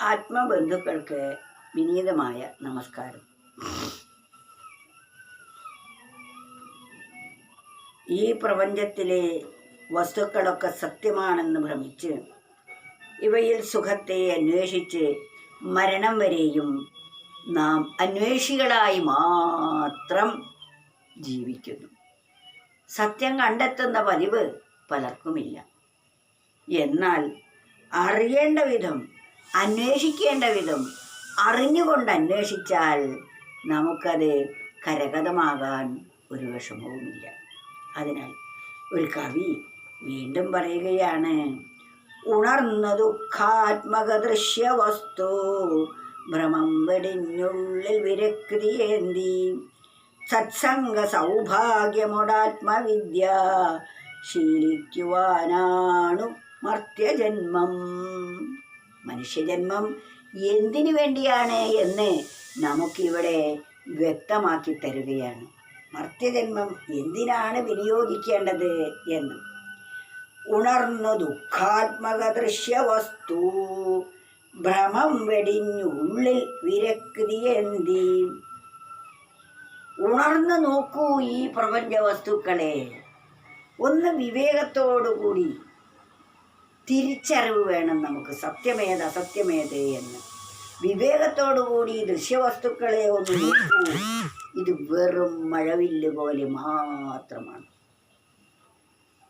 ആത്മബന്ധുക്കൾക്ക് വിനീതമായ നമസ്കാരം. ഈ പ്രപഞ്ചത്തിലെ വസ്തുക്കളൊക്കെ സത്യമാണെന്ന് ഭ്രമിച്ച് ഇവയിൽ സുഖത്തെ അന്വേഷിച്ച് മരണം വരെയും നാം അന്വേഷികളായി മാത്രം ജീവിക്കുന്നു. സത്യം കണ്ടെത്തുന്ന പതിവ് പലർക്കുമില്ല. എന്നാൽ അറിയേണ്ട വിധം അന്വേഷിക്കേണ്ട വിധം അറിഞ്ഞുകൊണ്ട് അന്വേഷിച്ചാൽ നമുക്കത് കരഗതമാകാൻ ഒരു വിഷമവുമില്ല. അതിനാൽ ഒരു കവി വീണ്ടും പറയുകയാണ് ഉണർന്ന ദുഃഖാത്മക ദൃശ്യവസ്തു ഭ്രമം വെടിഞ്ഞുള്ളിൽ വിരക്തിയേന്തി സത്സംഗ സൗഭാഗ്യമോടാത്മവിദ്യ ശീലിക്കുവാനാണു മർത്യജന്മം. മനുഷ്യജന്മം എന്തിനു വേണ്ടിയാണ് എന്ന് നമുക്കിവിടെ വ്യക്തമാക്കി തരുകയാണ്. മർത്യജന്മം എന്തിനാണ് വിനിയോഗിക്കേണ്ടത് എന്ന്. ഉണർന്നു ദുഃഖാത്മക ദൃശ്യവസ്തു ഭ്രമം വെടിഞ്ഞുള്ളിൽ വിരക്തിയേന്തി ഉണർന്നു നോക്കൂ ഈ പ്രപഞ്ച വസ്തുക്കളെ ഒന്ന് വിവേകത്തോടുകൂടി തിരിച്ചറിവ് വേണം നമുക്ക്. സത്യമേത് അസത്യമേത് എന്ന്. വിവേകത്തോടുകൂടി ദൃശ്യവസ്തുക്കളെ ഒന്ന് ഇത് വെറും മഴവില്ല് പോലെ മാത്രമാണ്.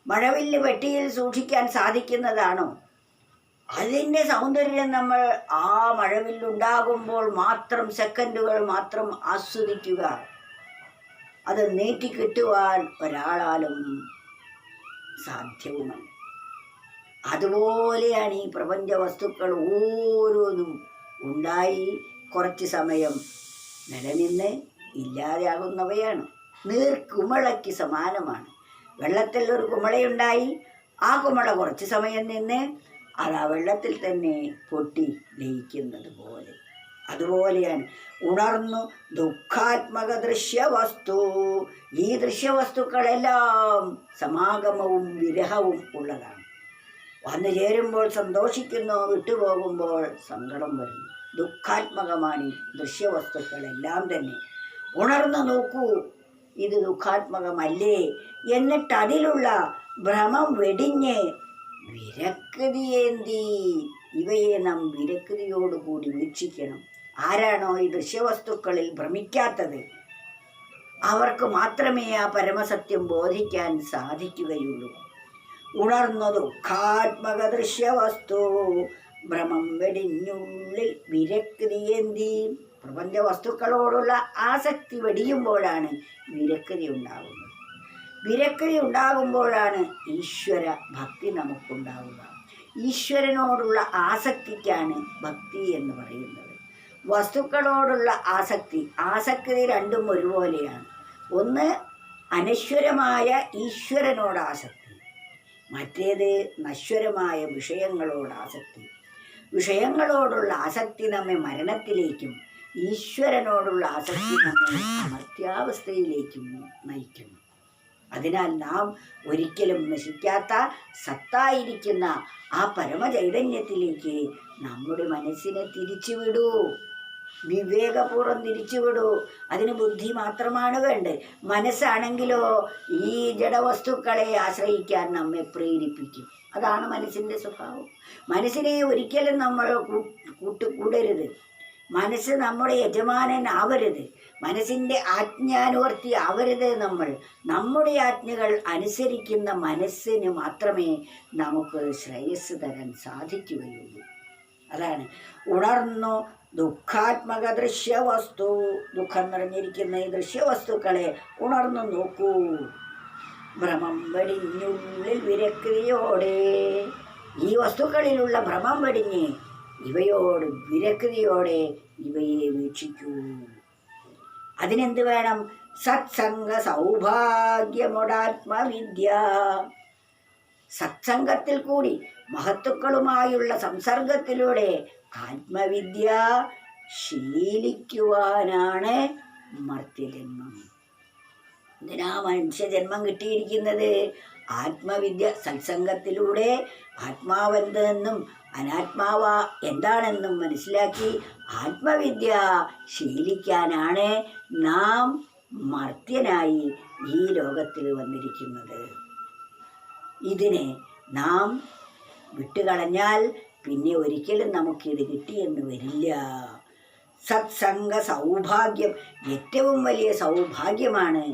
മഴവില്ല് വെട്ടിയിൽ സൂക്ഷിക്കാൻ സാധിക്കുന്നതാണോ? അതിന്റെ സൗന്ദര്യം നമ്മൾ ആ മഴവില്ലുണ്ടാകുമ്പോൾ മാത്രം സെക്കൻഡുകൾ മാത്രം ആസ്വദിക്കുക. അത് നീട്ടിക്കിട്ടുവാൻ ഒരാളാലും സാധ്യവുമല്ല. അതുപോലെയാണ് ഈ പ്രപഞ്ച വസ്തുക്കൾ ഓരോന്നും ഉണ്ടായി കുറച്ച് സമയം നിലനിന്ന് ഇല്ലാതെയാകുന്നവയാണ്. നീർക്കുമളയ്ക്ക് സമാനമാണ്. വെള്ളത്തിൽ ഒരു കുമളയുണ്ടായി ആ കുമള കുറച്ച് സമയം നിന്ന് അത് ആ വെള്ളത്തിൽ തന്നെ പൊട്ടി ലയിക്കുന്നത് പോലെ. അതുപോലെയാണ് ഉണർന്നു ദുഃഖാത്മക ദൃശ്യവസ്തു. ഈ ദൃശ്യവസ്തുക്കളെല്ലാം സമാഗമവും വിരഹവും ഉള്ളതാണ്. വന്നു ചേരുമ്പോൾ സന്തോഷിക്കുന്നു വിട്ടുപോകുമ്പോൾ സങ്കടം വരുന്നു ദുഃഖാത്മകമാണ് ഈ ദൃശ്യവസ്തുക്കളെല്ലാം തന്നെ. ഉണർന്നു നോക്കൂ ഇത് ദുഃഖാത്മകമല്ലേ? എന്നിട്ട് അതിലുള്ള ഭ്രമം വെടിഞ്ഞ് വിരക്തിയേന്തി ഇവയെ നാം വിരക്തിയോടുകൂടി വീക്ഷിക്കണം. ആരാണോ ഈ ദൃശ്യവസ്തുക്കളിൽ ഭ്രമിക്കാത്തത്? അവർക്ക് മാത്രമേ ആ പരമസത്യം ബോധിക്കാൻ സാധിക്കുകയുള്ളൂ. ഉണർന്നു ദുഃഖാത്മക ദൃശ്യവസ്തു ഭ്രമം വെടിഞ്ഞുള്ളിൽ വിരക്തിയേന്തി പ്രപഞ്ച വസ്തുക്കളോടുള്ള ആസക്തി വെടിയുമ്പോഴാണ് വിരക്തി ഉണ്ടാകുന്നത് വിരക്തി ഉണ്ടാകുമ്പോഴാണ് ഈശ്വര ഭക്തി നമുക്കുണ്ടാവുക. ഈശ്വരനോടുള്ള ആസക്തിക്കാണ് ഭക്തി എന്ന് പറയുന്നത്. വസ്തുക്കളോടുള്ള ആസക്തി ആസക്തി രണ്ടും ഒരുപോലെയാണ്. ഒന്ന് അനശ്വരമായ ഈശ്വരനോട് ആസക്തി മറ്റേത് നശ്വരമായ വിഷയങ്ങളോട് ആസക്തി വിഷയങ്ങളോടുള്ള ആസക്തി നമ്മെ മരണത്തിലേക്കും ഈശ്വരനോടുള്ള ആസക്തി നമ്മെ അമർത്യാവസ്ഥയിലേക്കും നയിക്കുന്നു. അതിനാൽ നാം ഒരിക്കലും നശിക്കാത്ത സത്തായിരിക്കുന്ന ആ പരമചൈതന്യത്തിലേക്ക് നമ്മുടെ മനസ്സിനെ തിരിച്ചുവിടൂ. വിവേകപൂർവം തിരിച്ചുവിടൂ. അതിന് ബുദ്ധി മാത്രമാണ് വേണ്ടത്. മനസ്സാണെങ്കിലോ ഈ ജഡവസ്തുക്കളെ ആശ്രയിക്കാൻ നമ്മെ പ്രേരിപ്പിക്കും. അതാണ് മനസ്സിന്റെ സ്വഭാവം. മനസ്സിനെ ഒരിക്കലും നമ്മൾ കൂ- കൂട്ടുകൂടരുത്. മനസ്സ് നമ്മുടെ യജമാനൻ ആവരുത് മനസ്സിന്റെ ആജ്ഞാനുവർത്തി ആവരുത് നമ്മൾ. നമ്മുടെ ആജ്ഞകൾ അനുസരിക്കുന്ന മനസ്സിന് മാത്രമേ നമുക്ക് ശ്രേയസ് തരാൻ സാധിക്കുകയുള്ളൂ. അതാണ്. ഉണർന്നു ദുഃഖാത്മക ദൃശ്യവസ്തു ദുഃഖം നിറഞ്ഞിരിക്കുന്ന ഈ ദൃശ്യവസ്തുക്കളെ ഉണർന്നു നോക്കൂ. ഭ്രമം വെടിഞ്ഞുള്ളിൽ വിരക്തിയോടെ ഈ വസ്തുക്കളിലുള്ള ഭ്രമം വെടിഞ്ഞ് ഇവയോട് വിരക്തിയോടെ ഇവയെ വീക്ഷിക്കൂ. അതിനെന്ത് വേണം? സത്സംഗ സൗഭാഗ്യമൊടാത്മവിദ്യ. സത്സംഗത്തിൽ കൂടി മഹത്തുക്കളുമായുള്ള സംസർഗത്തിലൂടെ ആത്മവിദ്യ ശീലിക്കുവാനാണ് മർത്യജന്മം. എന്തിനാ മനുഷ്യജന്മം കിട്ടിയിരിക്കുന്നത്? ആത്മവിദ്യ സത്സംഗത്തിലൂടെ ആത്മാവെന്തെന്നും അനാത്മാവ എന്താണെന്നും മനസ്സിലാക്കി ആത്മവിദ്യ ശീലിക്കാനാണ് നാം മർത്യനായി ഈ ലോകത്തിൽ വന്നിരിക്കുന്നത്. ഇതിനെ നാം വിട്ടുകളഞ്ഞാൽ പിന്നെ ഒരിക്കലും നമുക്കിത് കിട്ടിയെന്ന് വരില്ല. സത്സംഗ സൗഭാഗ്യം ഏറ്റവും വലിയ സൗഭാഗ്യമാണ്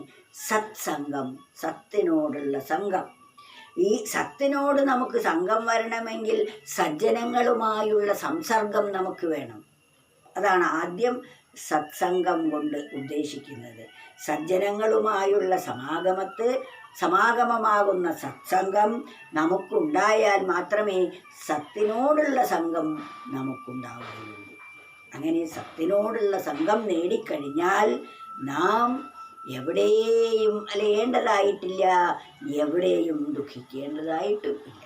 സത്സംഗം സത്തിനോടുള്ള സംഘം. ഈ സത്തിനോട് നമുക്ക് സംഘം വരണമെങ്കിൽ സജ്ജനങ്ങളുമായുള്ള സംസർഗം നമുക്ക് വേണം. അതാണ് ആദ്യം സത്സംഗം കൊണ്ട് ഉദ്ദേശിക്കുന്നത്. സജ്ജനങ്ങളുമായുള്ള സമാഗമത്ത് സമാഗമമാകുന്ന സത്സംഗം നമുക്കുണ്ടായാൽ മാത്രമേ സത്തിനോടുള്ള സംഘം നമുക്കുണ്ടാവുകയുള്ളൂ. അങ്ങനെ സത്തിനോടുള്ള സംഘം നേടിക്കഴിഞ്ഞാൽ നാം എവിടെയും അലയേണ്ടതായിട്ടില്ല എവിടെയും ദുഃഖിക്കേണ്ടതായിട്ടും ഇല്ല.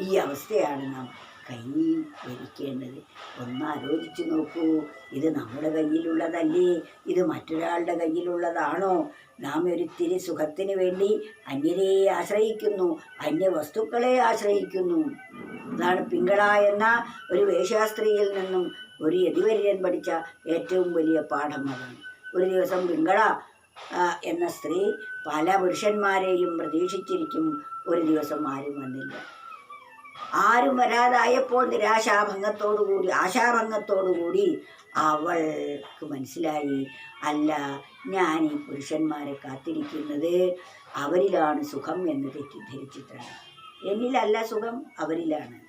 ഈ അവസ്ഥയാണ് നാം കൈവരിക്കേണ്ടത് ഒന്ന് ആലോചിച്ച് നോക്കൂ. ഇത് നമ്മുടെ കയ്യിലുള്ളതല്ലേ? ഇത് മറ്റൊരാളുടെ കയ്യിലുള്ളതാണോ? നാം ഒരിത്തിരി സുഖത്തിന് വേണ്ടി അന്യരെ ആശ്രയിക്കുന്നു. അന്യ വസ്തുക്കളെ ആശ്രയിക്കുന്നു. അതാണ് പിങ്കള എന്ന ഒരു വേഷാസ്ത്രീയിൽ നിന്നും ഒരു യതിവര്യൻ പഠിച്ച ഏറ്റവും വലിയ പാഠം അതാണ് ഒരു ദിവസം പിങ്കള എന്ന സ്ത്രീ പല പുരുഷന്മാരെയും പ്രതീക്ഷിച്ചിരിക്കും. ഒരു ദിവസം ആരും വന്നില്ല. ആരും വരാതായപ്പോൾ നിരാശാഭംഗത്തോടുകൂടി ആശാഭംഗത്തോടുകൂടി അവൾക്ക് മനസ്സിലായി അല്ല ഞാൻ ഈ പുരുഷന്മാരെ കാത്തിരിക്കുന്നത് അവരിലാണ് സുഖം എന്ന് തെറ്റിദ്ധരിച്ചിട്ടാണ്. എന്നിലല്ല സുഖം അവരിലാണ്.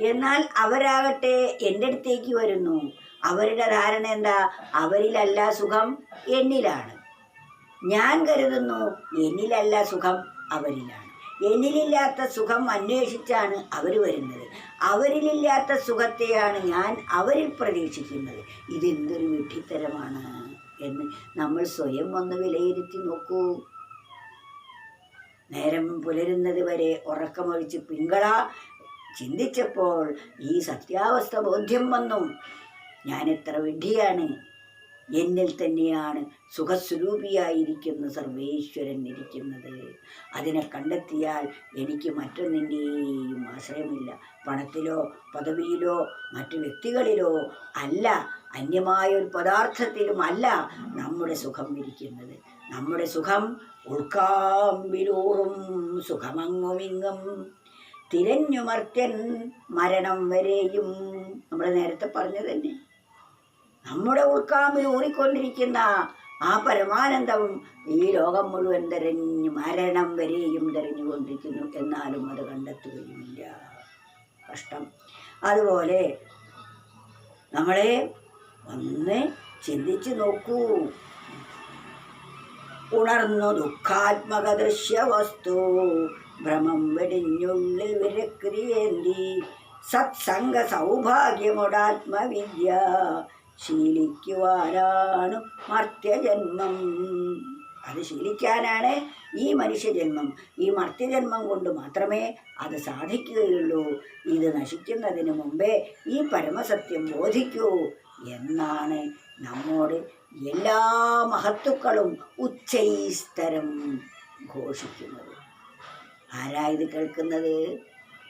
എന്നാൽ അവരാകട്ടെ എന്റെ അടുത്തേക്ക് വരുന്നു. അവരുടെ ധാരണ എന്താ? അവരിലല്ല സുഖം എന്നിലാണ്. ഞാൻ കരുതുന്നു എന്നിലല്ല സുഖം അവരിലാണ്. എന്നിലില്ലാത്ത സുഖം അന്വേഷിച്ചാണ് അവർ വരുന്നത്. അവരിലില്ലാത്ത സുഖത്തെയാണ് ഞാൻ അവരിൽ പ്രതീക്ഷിക്കുന്നത്. ഇതെന്തൊരു വിഡ്ഢിത്തരമാണ് എന്ന് നമ്മൾ സ്വയം ഒന്ന് വിലയിരുത്തി നോക്കൂ. നേരം പുലരുന്നത് വരെ ഉറക്കമൊഴിച്ച് പിങ്കള ചിന്തിച്ചപ്പോൾ ഈ സത്യാവസ്ഥ ബോധ്യം വന്നു. ഞാൻ എത്ര വിഡ്ഢിയാണ് എന്നിൽ തന്നെയാണ് സുഖസ്വരൂപിയായിരിക്കുന്ന സർവേശ്വരൻ ഇരിക്കുന്നത്. അതിനെ കണ്ടെത്തിയാൽ എനിക്ക് മറ്റൊന്നിന്റെയും ആശ്രയമില്ല. പണത്തിലോ പദവിയിലോ മറ്റു വ്യക്തികളിലോ അല്ല അന്യമായ ഒരു പദാർത്ഥത്തിലും അല്ല നമ്മുടെ സുഖം ഇരിക്കുന്നത്. നമ്മുടെ സുഖം ഉൾക്കാമ്പിലൂറും സുഖമങ്ങുമിങ്ങും. തിരഞ്ഞുമർത്യൻ മരണം വരെയും നമ്മൾ നേരത്തെ പറഞ്ഞു തന്നെ. നമ്മുടെ ഉൾക്കാമ്പിൽ ഊറിക്കൊണ്ടിരിക്കുന്ന ആ പരമാനന്ദവും ഈ ലോകം മുഴുവൻ തെരഞ്ഞു മരണം വരെയും തെരഞ്ഞുകൊണ്ടിരിക്കുന്നു. എന്നാലും അത് കണ്ടെത്തുകയുമില്ല. കഷ്ടം. അതുപോലെ നമ്മളെ ഒന്ന് ചിന്തിച്ചു നോക്കൂ. ഉണർന്നു ദുഃഖാത്മക ദൃശ്യവസ്തു ഭ്രമം വെടിഞ്ഞുള്ളിൽ വിരക്രിയേന്തി സത്സംഗ സൗഭാഗ്യമോടാത്മവിദ്യ ശീലിക്കുവാനാണ് മർത്യജന്മം. അത് ശീലിക്കാനാണ് ഈ മനുഷ്യജന്മം. ഈ മർത്യജന്മം കൊണ്ട് മാത്രമേ അത് സാധിക്കുകയുള്ളൂ. ഇത് നശിക്കുന്നതിന് മുമ്പേ ഈ പരമസത്യം ബോധിക്കൂ എന്നാണ് നമ്മോട് എല്ലാ മഹത്തുക്കളും ഉച്ചൈസ്തരം ഘോഷിക്കുന്നത്. ആരാ ഇത് കേൾക്കുന്നത്?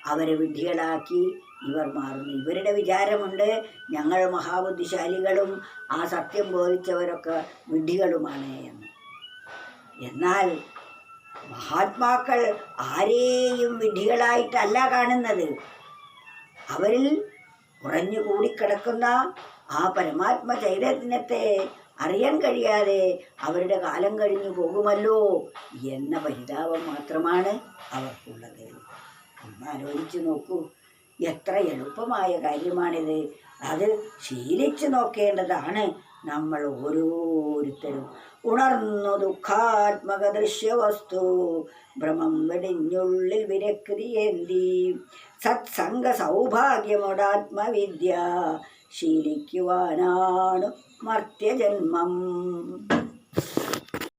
അവരെ വിഡ്ഢികളാക്കി. ഇവർ മാറുന്നു. ഇവരുടെ വിചാരമുണ്ട് ഞങ്ങൾ മഹാബുദ്ധിശാലികളും ആ സത്യം ബോധിച്ചവരൊക്കെ വിഡ്ഢികളുമാണ് എന്ന്. എന്നാൽ മഹാത്മാക്കൾ ആരെയും വിഡ്ഢികളായിട്ടല്ല കാണുന്നത്. അവരിൽ കുറഞ്ഞു കൂടിക്കിടക്കുന്ന ആ പരമാത്മ ചൈതന്യത്തെ അറിയാൻ കഴിയാതെ അവരുടെ കാലം കഴിഞ്ഞു പോകുമല്ലോ എന്ന പരിതാപം മാത്രമാണ് അവർക്കുള്ളത്. ഒന്ന് ആലോചിച്ച് നോക്കൂ. എത്ര എളുപ്പമായ കാര്യമാണിത്. അത് ശീലിച്ചു നോക്കേണ്ടതാണ് നമ്മൾ ഓരോരുത്തരും. ഉണർന്നു ദുഃഖാത്മക ദൃശ്യവസ്തു ഭ്രമം വെടിഞ്ഞുള്ളിൽ വിരക്തിയേന്തി സത്സംഗ സൗഭാഗ്യമുടാത്മവിദ്യ ശീലിക്കുവാനാണ് മർത്യജന്മം.